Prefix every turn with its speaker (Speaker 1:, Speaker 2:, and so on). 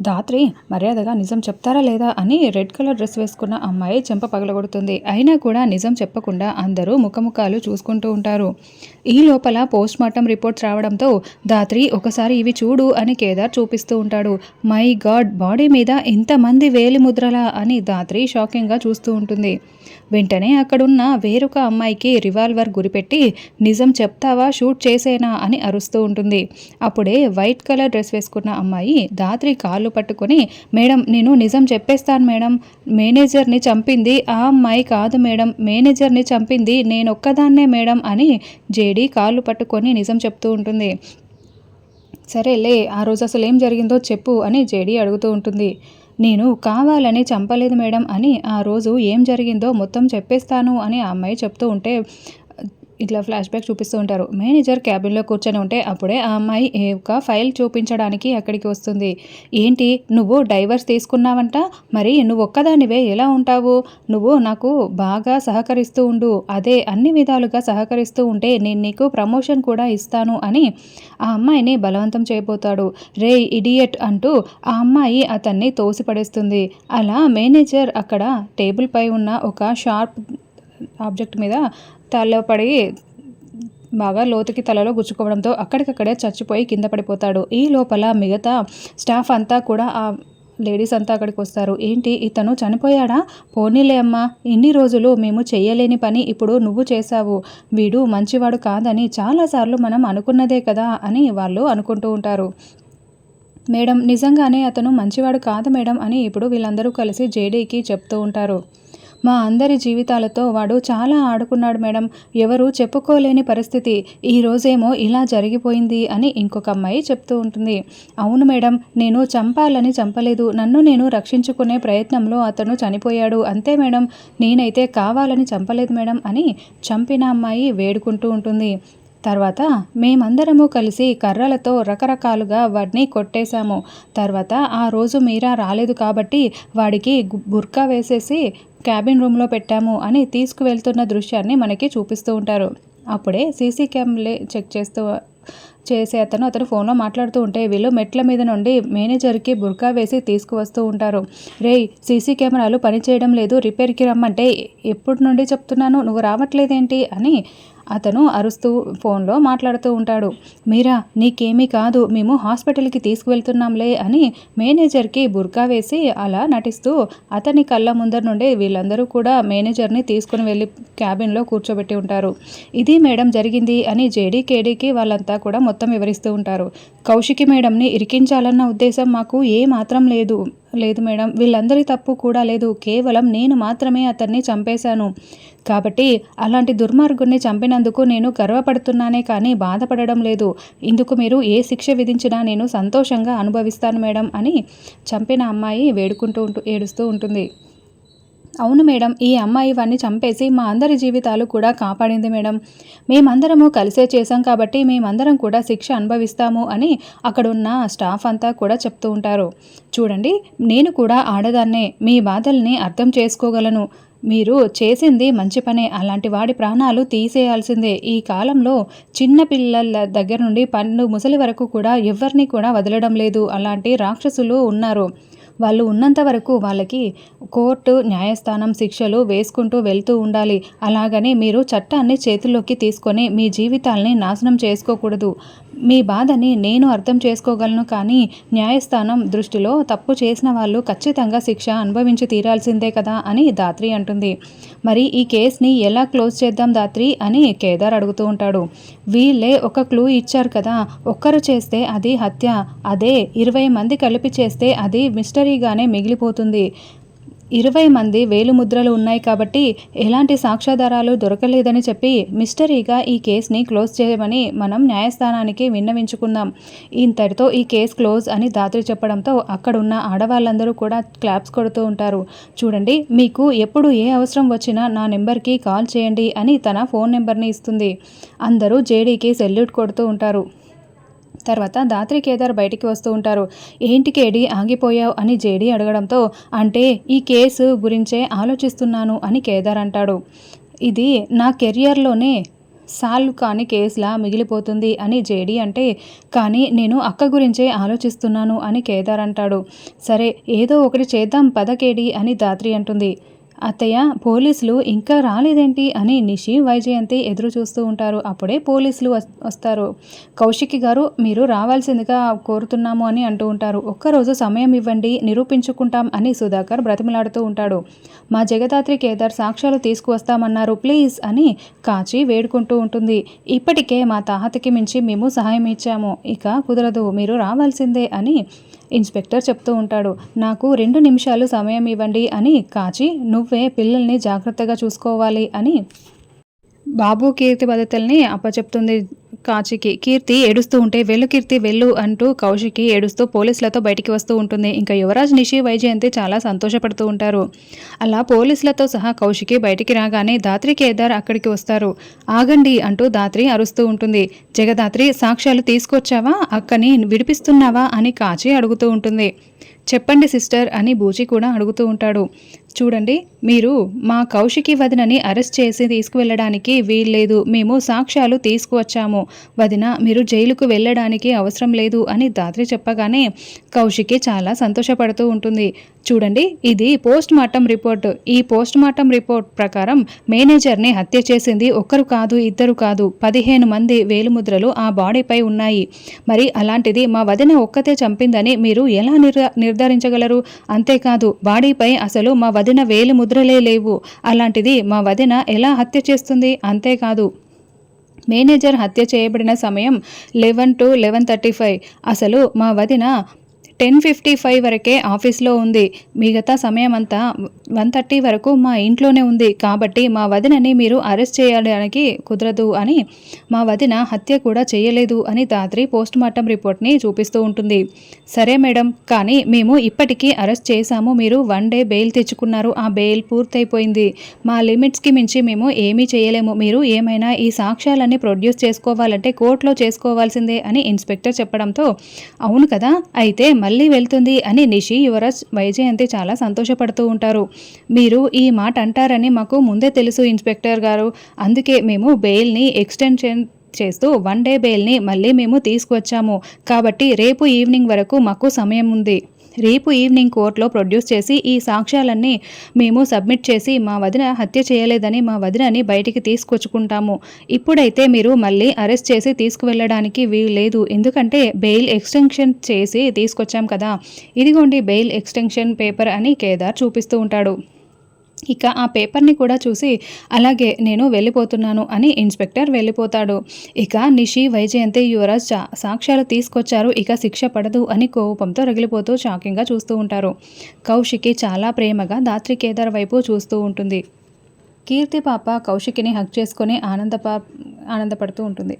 Speaker 1: ధాత్రి మర్యాదగా నిజం చెప్తారా లేదా అని రెడ్ కలర్ డ్రెస్ వేసుకున్న అమ్మాయి చెంప పగలగొడుతుంది. అయినా కూడా నిజం చెప్పకుండా అందరూ ముఖముఖాలు చూసుకుంటూ ఉంటారు. ఈ లోపల పోస్ట్ మార్టం రిపోర్ట్స్ రావడంతో ధాత్రి ఒకసారి ఇవి చూడు అని కేదార్ చూపిస్తూ ఉంటాడు. మై గాడ్ బాడీ మీద ఇంతమంది వేలి ముద్రలా అని ధాత్రి షాకింగ్గా చూస్తూ ఉంటుంది. వెంటనే అక్కడున్న వేరొక అమ్మాయికి రివాల్వర్ గురిపెట్టి నిజం చెప్తావా? షూట్ చేసేనా? అని అరుస్తూ ఉంటుంది. అప్పుడే వైట్ కలర్ డ్రెస్ వేసుకున్న అమ్మాయి ధాత్రి కాళ్ళు పట్టుకొని మేడం నేను నిజం చెప్పేస్తాను మేడం. మేనేజర్ని చంపింది ఆ అమ్మాయి కాదు మేడం. మేనేజర్ని చంపింది నేను ఒక్కదాన్నే మేడం అని జేడీ కాళ్ళు పట్టుకొని నిజం చెప్తూ ఉంటుంది. సరేలే ఆ రోజు అసలు ఏం జరిగిందో చెప్పు అని జేడీ అడుగుతూ ఉంటుంది. నేను కావాలని చంపలేదు మేడం అని ఆ రోజు ఏం జరిగిందో మొత్తం చెప్పేస్తాను అని ఆ అమ్మాయి చెప్తూ ఉంటే ఇట్లా ఫ్లాష్ బ్యాక్ చూపిస్తూ ఉంటారు. మేనేజర్ క్యాబిన్లో కూర్చొని ఉంటే అప్పుడే ఆ అమ్మాయి యొక్క ఫైల్ చూపించడానికి అక్కడికి వస్తుంది. ఏంటి? నువ్వు డైవర్స్ తీసుకున్నావంట? మరి నువ్వు ఒక్కదానివే? ఎలా ఉంటావు? నువ్వు నాకు బాగా సహకరిస్తూ ఉండు. అదే అన్ని విధాలుగా సహకరిస్తూ ఉంటే నేను నీకు ప్రమోషన్ కూడా ఇస్తాను అని ఆ అమ్మాయిని బలవంతం చేయబోతాడు. రే ఇడియట్ అంటూ ఆ అమ్మాయి అతన్ని తోసిపడేస్తుంది. అలా మేనేజర్ అక్కడ టేబుల్ పై ఉన్న ఒక షార్ప్ ఆబ్జెక్ట్ మీద తలపడి బాగా లోతుకి తలలో గుచ్చుకోవడంతో అక్కడికక్కడే చచ్చిపోయి కింద పడిపోతాడు. ఈ లోపల మిగతా స్టాఫ్ అంతా కూడా ఆ లేడీస్ అంతా అక్కడికి వస్తారు. ఏంటి? ఇతను చనిపోయాడా? పోనీలే అమ్మా ఇన్ని రోజులు మేము చేయలేని పని ఇప్పుడు నువ్వు చేశావు. వీడు మంచివాడు కాదని చాలాసార్లు మనం అనుకున్నదే కదా అని వాళ్ళు అనుకుంటూ ఉంటారు. మేడం నిజంగానే అతను మంచివాడు కాదు మేడం అని ఇప్పుడు వీళ్ళందరూ కలిసి జేడీకి చెప్తూ ఉంటారు. మా అందరి జీవితాలతో వాడు చాలా ఆడుకున్నాడు మేడం. ఎవరు చెప్పుకోలేని పరిస్థితి. ఈ రోజేమో ఇలా జరిగిపోయింది అని ఇంకొక అమ్మాయి చెప్తూ ఉంటుంది. అవును మేడం నేను చంపాలని చంపలేదు. నన్ను నేను రక్షించుకునే ప్రయత్నంలో అతను చనిపోయాడు. అంతే మేడం. నేనైతే కావాలని చంపలేదు మేడం అని చంపిన అమ్మాయి వేడుకుంటూ ఉంటుంది. తర్వాత మేమందరము కలిసి కర్రలతో రకరకాలుగా వాడిని కొట్టేశాము. తర్వాత ఆ రోజు మీరా రాలేదు కాబట్టి వాడికి బుర్కా వేసేసి క్యాబిన్ రూమ్లో పెట్టాము అని తీసుకువెళ్తున్న దృశ్యాన్ని మనకి చూపిస్తూ ఉంటారు. అప్పుడే సీసీ క్యామ్లే చెక్ చేస్తూ చేసే అతను అతను ఫోన్లో మాట్లాడుతూ ఉంటే వీళ్ళు మెట్ల మీద నుండి మేనేజర్కి బుర్కా వేసి తీసుకువస్తూ ఉంటారు. రే సీసీ కెమెరాలు పనిచేయడం లేదు రిపేర్కి రమ్మంటే ఎప్పటి నుండి చెప్తున్నాను? నువ్వు రావట్లేదేంటి? అని అతను అరుస్తూ ఫోన్లో మాట్లాడుతూ ఉంటాడు. మీరా నీకేమీ కాదు. మేము హాస్పిటల్కి తీసుకువెళ్తున్నాంలే అని మేనేజర్కి బుర్కా వేసి అలా నటిస్తూ అతని కళ్ళ ముందర నుండి వీళ్ళందరూ కూడా మేనేజర్ని తీసుకుని వెళ్ళి క్యాబిన్లో కూర్చోబెట్టి ఉంటారు. ఇది మేడం జరిగింది అని జేడీకేడీకి వాళ్ళంతా కూడా మొత్తం వివరిస్తూ ఉంటారు. కౌశికి మేడంని ఇరికించాలన్న ఉద్దేశం మాకు ఏ మాత్రం లేదు. లేదు మేడం. వీళ్ళందరి తప్పు కూడా లేదు. కేవలం నేను మాత్రమే అతన్ని చంపేశాను. కాబట్టి అలాంటి దుర్మార్గుణ్ణి చంపినందుకు నేను గర్వపడుతున్నానే కానీ బాధపడడం లేదు. ఇందుకు మీరు ఏ శిక్ష విధించినా నేను సంతోషంగా అనుభవిస్తాను మేడం అని చంపిన అమ్మాయి వేడుకుంటూ ఉంటూ ఏడుస్తూ ఉంటుంది. అవును మేడం ఈ అమ్మాయి ఇవన్నీ చంపేసి మా అందరి జీవితాలు కూడా కాపాడింది మేడం. మేమందరము కలిసే చేశాం కాబట్టి మేమందరం కూడా శిక్ష అనుభవిస్తాము అని అక్కడున్న స్టాఫ్ అంతా కూడా చెప్తూ ఉంటారు. చూడండి నేను కూడా ఆడదాన్నే మీ బాధల్ని అర్థం చేసుకోగలను. మీరు చేసింది మంచి పనే అలాంటి వాడి ప్రాణాలు తీసేయాల్సిందే. ఈ కాలంలో చిన్న పిల్లల దగ్గర నుండి పన్ను ముసలి వరకు కూడా ఎవరిని కూడా వదలడం లేదు. అలాంటి రాక్షసులు ఉన్నారు. వాళ్ళు ఉన్నంత వరకు వాళ్ళకి కోర్టు న్యాయస్థానం శిక్షలు వేసుకుంటూ వెళ్తూ ఉండాలి. అలాగని మీరు చట్టాన్ని చేతుల్లోకి తీసుకొని మీ జీవితాల్ని నాశనం చేసుకోకూడదు. మీ బాధని నేను అర్థం చేసుకోగలను కానీ న్యాయస్థానం దృష్టిలో తప్పు చేసిన వాళ్ళు ఖచ్చితంగా శిక్ష అనుభవించి తీరాల్సిందే కదా అని దాత్రి అంటుంది. మరి ఈ కేసుని ఎలా క్లోజ్ చేద్దాం దాత్రి అని కేదార్ అడుగుతూ ఉంటాడు. వీళ్ళే ఒక క్లూ ఇచ్చారు కదా ఒక్కరు చేస్తే అది హత్య అదే ఇరవై మంది కలిపి చేస్తే అది మిస్టరీగానే మిగిలిపోతుంది. ఇరవై మంది వేలుముద్రలు ఉన్నాయి కాబట్టి ఎలాంటి సాక్ష్యాధారాలు దొరకలేదని చెప్పి మిస్టరీగా ఈ కేసుని క్లోజ్ చేయమని మనం న్యాయస్థానానికి విన్నవించుకుందాం. ఇంతటితో ఈ కేసు క్లోజ్ అని దాత్రి చెప్పడంతో అక్కడున్న ఆడవాళ్ళందరూ కూడా క్లాప్స్ కొడుతూ ఉంటారు. చూడండి మీకు ఎప్పుడు ఏ అవసరం వచ్చినా నా నెంబర్కి కాల్ చేయండి అని తన ఫోన్ నెంబర్ని ఇస్తుంది. అందరూ జేడీకి సెల్యూట్ కొడుతూ ఉంటారు. తర్వాత దాత్రి కేదార్ బయటికి వస్తూ ఉంటారు. ఏంటి కేడి ఆగిపోయావు? అని జేడి అడగడంతో అంటే ఈ కేసు గురించే ఆలోచిస్తున్నాను అని కేదార్ అంటాడు. ఇది నా కెరియర్లోనే సాల్వ్ కాని కేసులా మిగిలిపోతుంది అని జేడీ అంటే కానీ నేను అక్క గురించే ఆలోచిస్తున్నాను అని కేదార్ అంటాడు. సరే ఏదో ఒకటి చేద్దాం పదకేడి అని దాత్రి అంటుంది. అత్తయ్య పోలీసులు ఇంకా రాలేదేంటి అని నిషి వైజయంతి ఎదురు చూస్తూ ఉంటారు. అప్పుడే పోలీసులు వస్తారు. కౌశికి గారు మీరు రావాల్సిందిగా కోరుతున్నాము అని అంటూ ఉంటారు. ఒక్కరోజు సమయం ఇవ్వండి నిరూపించుకుంటాం అని సుధాకర్ బ్రతిమలాడుతూ ఉంటాడు. మా జగదాత్రి కేదార్ సాక్ష్యాలు తీసుకువస్తామన్నారు ప్లీజ్ అని కాచి వేడుకుంటూ ఉంటుంది. ఇప్పటికే మా తాహతకి మించి మేము సహాయం ఇచ్చాము. ఇక కుదరదు మీరు రావాల్సిందే అని ఇన్స్పెక్టర్ చెప్తూ ఉంటాడు. నాకు రెండు నిమిషాలు సమయం ఇవ్వండి అని కాచి నువ్వు పిల్లల్ని జాగ్రత్తగా చూసుకోవాలి అని బాబు కీర్తి బాధ్యతల్ని అప్పచెప్తుంది కాచికి కీర్తి ఏడుస్తూ ఉంటే వెళ్ళు కీర్తి వెళ్ళు అంటూ కౌశికి ఏడుస్తూ పోలీసులతో బయటికి వస్తూ ఉంటుంది. ఇంకా యువరాజ్ నిషి వైజయంతి చాలా సంతోషపడుతూ ఉంటారు. అలా పోలీసులతో సహా కౌశికి బయటికి రాగానే దాత్రి కేదార్ అక్కడికి వస్తారు. ఆగండి అంటూ దాత్రి అరుస్తూ ఉంటుంది. జగదాత్రి సాక్ష్యాలు తీసుకొచ్చావా? అక్కని విడిపిస్తున్నావా? అని కాచి అడుగుతూ ఉంటుంది. చెప్పండి సిస్టర్ అని బూచి కూడా అడుగుతూ ఉంటాడు. చూడండి మీరు మా కౌశికి వదినని అరెస్ట్ చేసి తీసుకువెళ్ళడానికి వీల్లేదు మేము సాక్ష్యాలు తీసుకువచ్చాము. వదిన మీరు జైలుకు వెళ్ళడానికి అవసరం లేదు అని దాత్రి చెప్పగానే కౌశికి చాలా సంతోషపడుతూ ఉంటుంది. చూడండి ఇది పోస్ట్ మార్టం రిపోర్ట్. ఈ పోస్ట్ మార్టం రిపోర్ట్ ప్రకారం మేనేజర్ని హత్య చేసింది ఒక్కరు కాదు ఇద్దరు కాదు పదిహేను మంది వేలుముద్రలు ఆ బాడీపై ఉన్నాయి. మరి అలాంటిది మా వదిన ఒక్కతే చంపిందని మీరు ఎలా నిర్ధారించగలరు? అంతేకాదు బాడీపై అసలు మా వదిన వేలు ముద్రలే లేవు. అలాంటిది మా వదిన ఎలా హత్య చేస్తుంది? అంతేకాదు మేనేజర్ హత్య చేయబడిన సమయం eleven to eleven thirty five. అసలు మా వదిన టెన్ ఫిఫ్టీ ఫైవ్ వరకే ఆఫీస్లో ఉంది. మిగతా సమయం అంతా వన్ థర్టీ వరకు మా ఇంట్లోనే ఉంది. కాబట్టి మా వదినని మీరు అరెస్ట్ చేయడానికి కుదరదు అని మా వదిన హత్య కూడా చేయలేదు అని దాద్రి పోస్ట్ మార్టం రిపోర్ట్ని చూపిస్తూ ఉంటుంది. సరే మేడం కానీ మేము ఇప్పటికీ అరెస్ట్ చేశాము. మీరు వన్ డే బెయిల్ తెచ్చుకున్నారు. ఆ బెయిల్ పూర్తయిపోయింది. మా లిమిట్స్కి మించి మేము ఏమీ చేయలేము. మీరు ఏమైనా ఈ సాక్ష్యాలన్నీ ప్రొడ్యూస్ చేసుకోవాలంటే కోర్టులో చేసుకోవాల్సిందే అని ఇన్స్పెక్టర్ చెప్పడంతో అవును కదా అయితే మళ్ళీ వెళ్తుంది అని నిషి యువరాజ్ వైజయంతి చాలా సంతోషపడుతూ ఉంటారు. మీరు ఈ మాట అంటారని మాకు ముందే తెలుసు ఇన్స్పెక్టర్ గారు. అందుకే మేము బెయిల్ని ఎక్స్టెన్షన్ చేస్తూ వన్ డే బెయిల్ని మళ్ళీ మేము తీసుకువచ్చాము కాబట్టి రేపు ఈవినింగ్ వరకు మాకు సమయం ఉంది. రేపు ఈవినింగ్ కోర్టులో ప్రొడ్యూస్ చేసి ఈ సాక్ష్యాలన్నీ మేము సబ్మిట్ చేసి మా వదిన హత్య చేయలేదని మా వదినని బయటికి తీసుకొచ్చుకుంటాము. ఇప్పుడైతే మీరు మళ్ళీ అరెస్ట్ చేసి తీసుకువెళ్ళడానికి వీలు లేదు ఎందుకంటే బెయిల్ ఎక్స్టెన్షన్ చేసి తీసుకొచ్చాం కదా. ఇదిగోండి బెయిల్ ఎక్స్టెన్షన్ పేపర్ అని కేదార్ చూపిస్తూ ఉంటాడు. ఇక ఆ పేపర్ని కూడా చూసి అలాగే నేను వెళ్ళిపోతున్నాను అని ఇన్స్పెక్టర్ వెళ్ళిపోతాడు. ఇక నిషి వైజయంతి యువరాజ్ చా- సాక్ష్యాలు తీసుకొచ్చారు. ఇక శిక్ష పడదు అని కోపంతో రగిలిపోతూ షాకింగ్గా చూస్తూ ఉంటారు. కౌశికి చాలా ప్రేమగా దాత్రి కేదార్ వైపు చూస్తూ ఉంటుంది. కీర్తి పాప కౌశికిని హక్ చేసుకొని ఆనంద ఆనందపడుతూ ఉంటుంది.